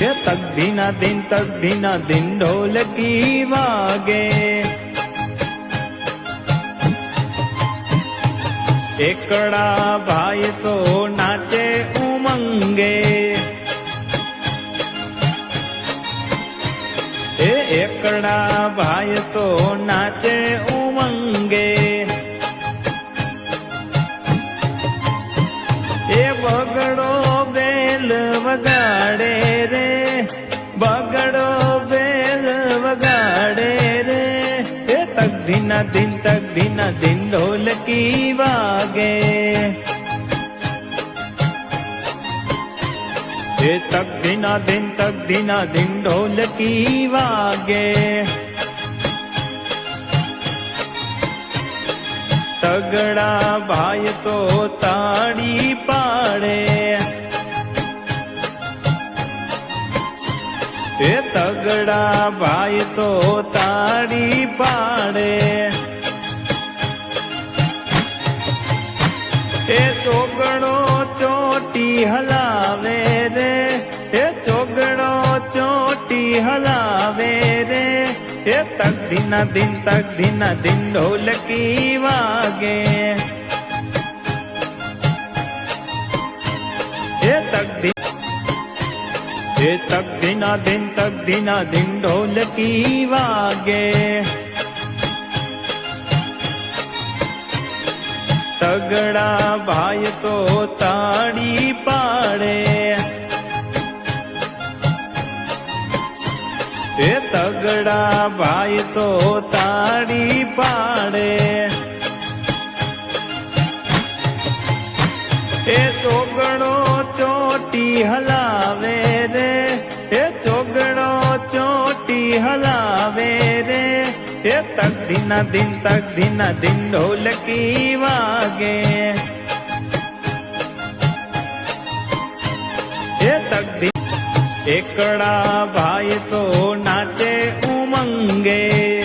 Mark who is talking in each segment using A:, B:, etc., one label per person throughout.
A: હે તકધીના દિન તકધીના દિન ઢોલકી વાગે. એકડા ભાઈ તો નાચે ઉમંગે. એ એકડા ભાઈ તો નાચે વગાડે રે. એ તકધીના દિન તકધીના દિન ઢોલકી વાગે. એ તકધીના દિન તકધીના દિન ઢોલકી વાગે. તગડા ભાઈ તો તાળી પાડે તગડા ભાઈ તો તાળી પાડે. એ ચોગણો ચોટી હલાવે રે. એ ચોગણો ચોટી હલાવે રે. એ તકધીના દિન તકધીના દિન ઢોલકી વાગે. એ તકધી એ દિના દિન તકધીના દિન ઢોલકી વાગે. તગડા ભાઈ તો તાળી પાડે. એ તગડા ભાઈ તો તાળી પાડે. એ ચોગડો ચોટી હલાવે. એ ચોગડો ચોટી હલાવે રે. એ તકધીના દિન તકધીના દિન ઢોલકી વાગે. એ તકધી એકડા ભાઈ તો નાચે ઉમંગે.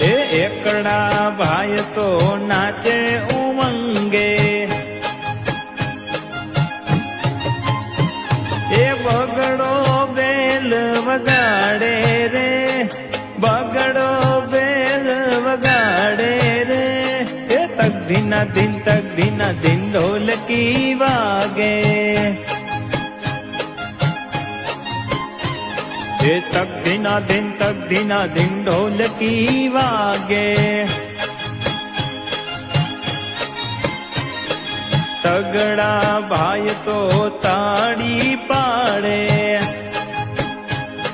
A: એ એકડા ભાઈ તો નાચે વગાડે રે, બગડો બેલ વગાડે રે. એ તકધીના દિન તકધીના દિન ઢોલકી વાગે. એ તકધીના દિન તકધીના દિન ઢોલકી વાગે. તગડા ભાઈ તો તા